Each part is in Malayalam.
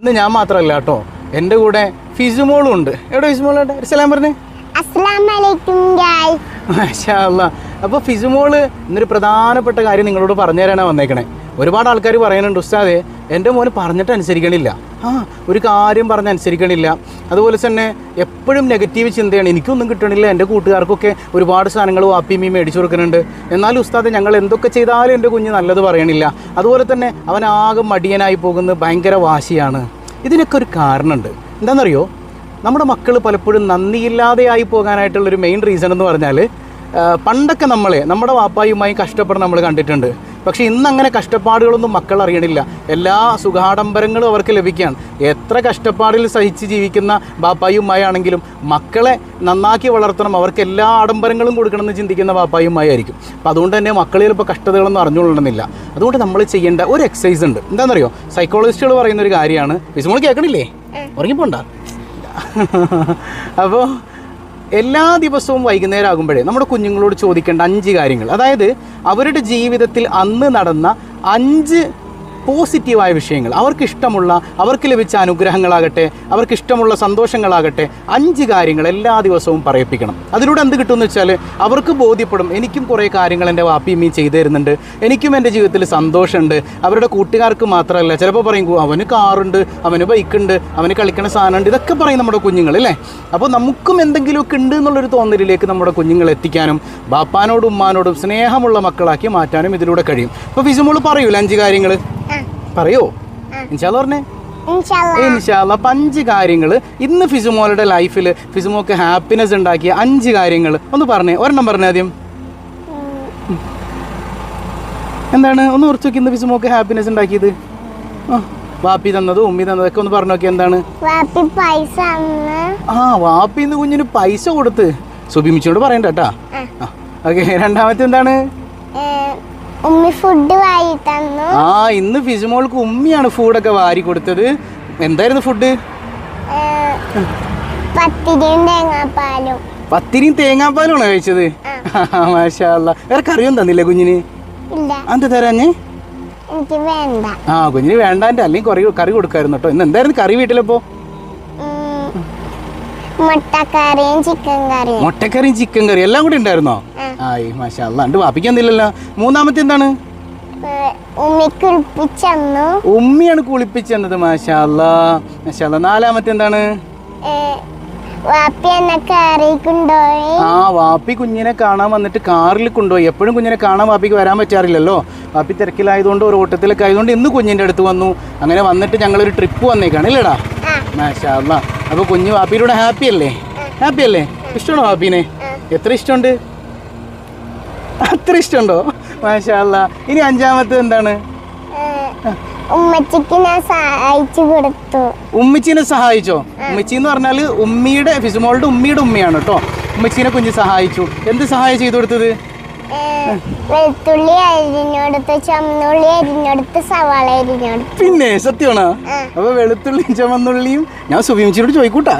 ഇന്ന് ഞാൻ മാത്രമല്ല കേട്ടോ. എന്റെ കൂടെ ഫിസുമോളും ഉണ്ട് എവിടെ ഫിസുമോളുണ്ട് സലാം പറഞ്ഞേ. അപ്പോൾ ഫിസുമോൾ ഇന്നൊരു പ്രധാനപ്പെട്ട കാര്യം നിങ്ങളോട് പറഞ്ഞു തരാനാണ് വന്നേക്കണേ. ഒരുപാട് ആൾക്കാർ പറയുന്നുണ്ട് ഉസ്താദേ എന്റെ മോന് പറഞ്ഞിട്ട് അനുസരിക്കണില്ല ആ ഒരു കാര്യം പറഞ്ഞ് അനുസരിക്കണില്ല അതുപോലെ തന്നെ എപ്പോഴും നെഗറ്റീവ് ചിന്തയാണ്. എനിക്കൊന്നും കിട്ടണില്ല. എന്റെ കൂട്ടുകാർക്കൊക്കെ ഒരുപാട് സാധനങ്ങൾ വാപ്പിമീ മേടിച്ചു കൊടുക്കുന്നുണ്ട്. എന്നാലും ഉസ്താദ് ഞങ്ങൾ എന്തൊക്കെ ചെയ്താലും എന്റെ കുഞ്ഞ് നല്ലത് പറയണില്ല. അതുപോലെ തന്നെ അവൻ ആകെ മടിയനായി പോകുന്നത് ഭയങ്കര വാശിയാണ്. ഇതിനൊക്കെ ഒരു കാരണമുണ്ട്. എന്താണെന്നറിയോ? നമ്മുടെ മക്കൾ പലപ്പോഴും നന്ദിയില്ലാതെയായി പോകാനായിട്ടുള്ളൊരു മെയിൻ റീസൺ എന്ന് പറഞ്ഞാൽ പണ്ടൊക്കെ നമ്മളെ നമ്മുടെ വാപ്പായുമായി കഷ്ടപ്പെടാൻ നമ്മൾ കണ്ടിട്ടുണ്ട്. പക്ഷേ ഇന്ന് അങ്ങനെ കഷ്ടപ്പാടുകളൊന്നും മക്കൾ അറിയണില്ല. എല്ലാ സുഖാഡംബരങ്ങളും അവർക്ക് ലഭിക്കുകയാണ്. എത്ര കഷ്ടപ്പാടിൽ സഹിച്ച് ജീവിക്കുന്ന ബാപ്പായും ബാപ്പായുമായാണെങ്കിലും മക്കളെ നന്നാക്കി വളർത്തണം. അവർക്ക് എല്ലാ ആഡംബരങ്ങളും കൊടുക്കണമെന്ന് ചിന്തിക്കുന്ന ബാപ്പായും ആയിരിക്കും അപ്പം അതുകൊണ്ട് തന്നെ മക്കളിൽ ഇപ്പോൾ കഷ്ടതകളൊന്നും അറിഞ്ഞുകൊള്ളണമെന്നില്ല. അതുകൊണ്ട് നമ്മൾ ചെയ്യേണ്ട ഒരു എക്സസൈസ് ഉണ്ട്. എന്താണെന്നറിയോ? സൈക്കോളജിസ്റ്റുകൾ പറയുന്ന ഒരു കാര്യമാണ്. വിസ്മോൾ കേൾക്കണില്ലേ? ഉറങ്ങിപ്പോണ്ട? അപ്പോൾ എല്ലാ ദിവസവും വൈകുന്നേരം ആകുമ്പോഴേ നമ്മുടെ കുഞ്ഞുങ്ങളോട് ചോദിക്കേണ്ട അഞ്ച് കാര്യങ്ങൾ. അതായത് അവരുടെ ജീവിതത്തിൽ അന്ന് നടന്ന അഞ്ച് പോസിറ്റീവായ വിഷയങ്ങൾ. അവർക്ക് ഇഷ്ടമുള്ള അവർക്ക് ലഭിച്ച അനുഗ്രഹങ്ങളാകട്ടെ അവർക്ക് ഇഷ്ടമുള്ള സന്തോഷങ്ങളാകട്ടെ അഞ്ച് കാര്യങ്ങൾ എല്ലാ ദിവസവും പറയിപ്പിക്കണം. അതിലൂടെ എന്ത് കിട്ടുമെന്ന് വെച്ചാൽ അവർക്ക് ബോധ്യപ്പെടും എനിക്കും കുറേ കാര്യങ്ങൾ എന്റെ വാപ്പിയമ്മയും ചെയ്തു തരുന്നുണ്ട് എനിക്കും എന്റെ ജീവിതത്തിൽ സന്തോഷമുണ്ട്. അവരുടെ കൂട്ടുകാർക്ക് മാത്രമല്ല ചിലപ്പോൾ പറയും "ഓ, അവന് കാറുണ്ട് അവന് ബൈക്കുണ്ട് അവന് കളിക്കണ സാധനമുണ്ട് ഇതൊക്കെ പറയും നമ്മുടെ കുഞ്ഞുങ്ങൾ അല്ലേ? അപ്പോൾ നമുക്കും എന്തെങ്കിലുമൊക്കെ ഉണ്ട് എന്നുള്ളൊരു തോന്നലിലേക്ക് നമ്മുടെ കുഞ്ഞുങ്ങൾ എത്തിക്കാനും ബാപ്പാനോടും ഉമ്മാനോടും സ്നേഹമുള്ള മക്കളാക്കി മാറ്റാനും ഇതിലൂടെ കഴിയും. അപ്പോൾ ഫിസുമോൾ പറയൂല അഞ്ച് കാര്യങ്ങൾ? പറയോ. ഇൻഷാല്ല പറഞ്ഞേ. ഇൻഷാല്ലാ അപ്പം അഞ്ച് കാര്യങ്ങൾ ഇന്ന് ഫിസുമോളുടെ ലൈഫിൽ ഫിസുമോക്ക് ഹാപ്പിനെസ് ഉണ്ടാക്കിയ അഞ്ച് കാര്യങ്ങൾ ഒന്ന് പറഞ്ഞേ ഒരെണ്ണം പറഞ്ഞേ ആദ്യം. എന്താണ്? ഒന്ന് ഓർത്ത് നോക്കി ഇന്ന് ഫിസുമോക്ക് ഹാപ്പിനെസ് ഉണ്ടാക്കിയത്. വാപ്പി തന്നതും ഉമ്മി തന്നതൊക്കെ ഒന്ന് പറഞ്ഞു നോക്കി എന്താണ് ആ വാപ്പി ഇന്ന് കുഞ്ഞിന് പൈസ കൊടുത്ത്. സുബിമിച്ചോട് പറയണ്ട കേട്ടാ. ഓക്കെ രണ്ടാമത്തെ എന്താണ്? ഉമ്മി ഫുഡ് വാരി തന്നു. ആ ഇന്ന് ഫിസുമോൾക്ക് ഉമ്മിയാണ് ഫുഡൊക്കെ വാരി കൊടുത്തത്. എന്തായിരുന്നു ഫുഡ് പത്തിരിയും തേങ്ങാപ്പാലും. പത്തിരിയും തേങ്ങാപ്പാലുമാണ് കഴിച്ചത്. വേറെ കറിയൊന്നും തന്നില്ലേ കുഞ്ഞിന്? എന്താ തരാഞ്ഞ്? ആ കുഞ്ഞിന് വേണ്ടാന്റെ അല്ലെങ്കിൽ കറി കൊടുക്കായിരുന്നു കേട്ടോ. ഇന്ന് എന്തായിരുന്നു കറി വീട്ടിലപ്പോ? മുട്ടക്കറിയും ചിക്കൻ കറിയും. മുട്ടക്കറിയും ചിക്കൻ കറി എല്ലാം കൂടി ഉണ്ടായിരുന്നോ? ആയി മാഷാ അണ്ട് വാപ്പിക്കൊന്നില്ലല്ലോ മൂന്നാമത്തെ എന്താണ്? ഉമ്മിയാണ് കുളിപ്പിച്ചെന്നത് മാഷാ അല്ലാ. മാഷാ അല്ലാ. നാലാമത്തെ എന്താണ്? ആ വാപ്പി കുഞ്ഞിനെ കാണാൻ വന്നിട്ട് കാറിൽ കൊണ്ടുപോയി. എപ്പോഴും കുഞ്ഞിനെ കാണാൻ വാപ്പിക്ക് വരാൻ പറ്റാറില്ലല്ലോ. വാപ്പി തിരക്കിലായതുകൊണ്ട് ഒരു ഓട്ടത്തിലൊക്കെ ആയതുകൊണ്ട് ഇന്ന് കുഞ്ഞിന്റെ അടുത്ത് വന്നു. അങ്ങനെ വന്നിട്ട് ഞങ്ങളൊരു ട്രിപ്പ് വന്നേക്കാണ് ഇല്ലടാ? ആ. അപ്പോൾ കുഞ്ഞ് വാപ്പിയിലൂടെ ഹാപ്പി അല്ലേ? ഹാപ്പി അല്ലേ? ഇഷ്ടമാണോ ഹാപ്പിനെ? എത്ര ഇഷ്ടമുണ്ട്? അത്ര ഇഷ്ടമുണ്ടോ? മാഷാല്ല ഇനി അഞ്ചാമത്തെ എന്താണ്? ഉമ്മിച്ചിനെ സഹായിച്ചു? ഉമ്മച്ചി എന്ന് പറഞ്ഞാൽ ഉമ്മിയുടെ ഫിസുമോളുടെ ഉമ്മിയുടെ ഉമ്മയാണ് കേട്ടോ. ഉമ്മച്ചീനെ കുഞ്ഞ് സഹായിച്ചു. എന്ത് സഹായം ചെയ്തു കൊടുത്തത്? വെളുത്തുള്ളി അരിഞ്ഞെടുത്ത് ചുമന്നുള്ളി അരിഞ്ഞെടുത്ത് സവാള അരിഞ്ഞെടുത്ത്. പിന്നെ സത്യമാണോ. അപ്പൊ വെളുത്തുള്ളിയും ചുമന്നുള്ളിയും ഞാൻ സുബിമിച്ചിയോട് ചോദിക്കൂട്ടാ.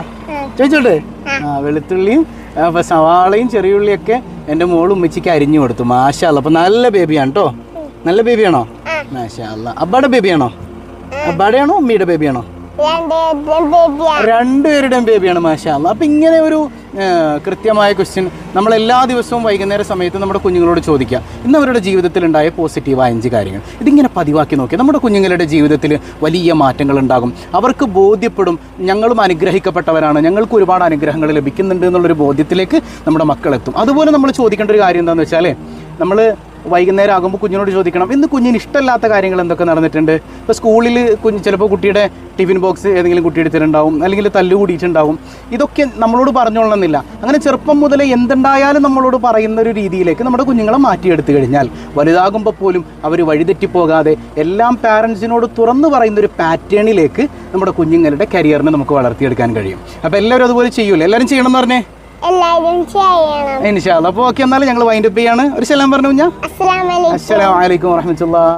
ചോദിച്ചോട്ടെ? ആ. വെളുത്തുള്ളിയും അപ്പൊ സവാളയും ചെറിയുള്ളിയൊക്കെ എന്റെ മോൾ ഉമ്മച്ചിക്ക് അരിഞ്ഞു കൊടുത്തു. മാഷാല്ല അപ്പൊ നല്ല ബേബിയാണ് കേട്ടോ നല്ല ബേബിയാണോ. മാഷാല്ല അബ്ബാടെ ബേബിയാണോ അബ്ബാടെയാണോ ഉമ്മിയുടെ ബേബിയാണോ രണ്ടുപേരുടെയും ബേബിയാണ് മാഷാല്ല അപ്പം ഇങ്ങനെ ഒരു കൃത്യമായ ക്വസ്റ്റ്യൻ നമ്മൾ എല്ലാ ദിവസവും വൈകുന്നേര സമയത്ത് നമ്മുടെ കുഞ്ഞുങ്ങളോട് ചോദിക്കുക. ഇന്ന് അവരുടെ ജീവിതത്തിൽ ഉണ്ടായ പോസിറ്റീവായ അഞ്ച് കാര്യങ്ങൾ. ഇതിങ്ങനെ പതിവാക്കി നോക്കി നമ്മുടെ കുഞ്ഞുങ്ങളുടെ ജീവിതത്തിൽ വലിയ മാറ്റങ്ങൾ ഉണ്ടാകും. അവർക്ക് ബോധ്യപ്പെടും. ഞങ്ങളും അനുഗ്രഹിക്കപ്പെട്ടവരാണ്. ഞങ്ങൾക്ക് ഒരുപാട് അനുഗ്രഹങ്ങൾ ലഭിക്കുന്നുണ്ട് എന്നുള്ളൊരു ബോധ്യത്തിലേക്ക് നമ്മുടെ മക്കളെത്തും. അതുപോലെ നമ്മൾ ചോദിക്കേണ്ട ഒരു കാര്യം എന്താണെന്ന് വെച്ചാൽ നമ്മൾ വൈകുന്നേരം ആകുമ്പോൾ കുഞ്ഞിനോട് ചോദിക്കണം ഇന്ന് കുഞ്ഞിന് ഇഷ്ടമല്ലാത്ത കാര്യങ്ങൾ എന്തൊക്കെ നടന്നിട്ടുണ്ട്? ഇപ്പോൾ സ്കൂളിൽ കുഞ്ഞ് ചിലപ്പോൾ കുട്ടിയുടെ ടിഫിൻ ബോക്സ് ഏതെങ്കിലും കുട്ടി എടുത്തിട്ടുണ്ടാവും അല്ലെങ്കിൽ തല്ലു കൂടിയിട്ടുണ്ടാവും. ഇതൊക്കെ നമ്മളോട് പറഞ്ഞോളണമെന്നില്ല അങ്ങനെ ചെറുപ്പം മുതലേ എന്തുണ്ടായാലും നമ്മളോട് പറയുന്ന ഒരു രീതിയിലേക്ക് നമ്മുടെ കുഞ്ഞുങ്ങളെ മാറ്റിയെടുത്തു കഴിഞ്ഞാൽ വലുതാകുമ്പോൾ പോലും അവർ വഴിതെറ്റിപ്പോകാതെ എല്ലാം പാരൻസിനോട് തുറന്നു പറയുന്ന ഒരു പാറ്റേണിലേക്ക് നമ്മുടെ കുഞ്ഞുങ്ങളുടെ കരിയറിനെ നമുക്ക് വളർത്തിയെടുക്കാൻ കഴിയും. അപ്പോൾ എല്ലാവരും അതുപോലെ ചെയ്യൂലേ? എല്ലാവരും ചെയ്യണം എന്ന് പറഞ്ഞേ? ഇൻഷാല്ല അപ്പോൾ ഓക്കെ എന്നാലും ഞങ്ങൾ വൈൻഡപ്പ് ചെയ്യാണ്. ഒരു ശലം പറഞ്ഞു കുഞ്ഞാ. അസ്സാം അസ്സലാമലൈക്കും വറഹമത്തുള്ള.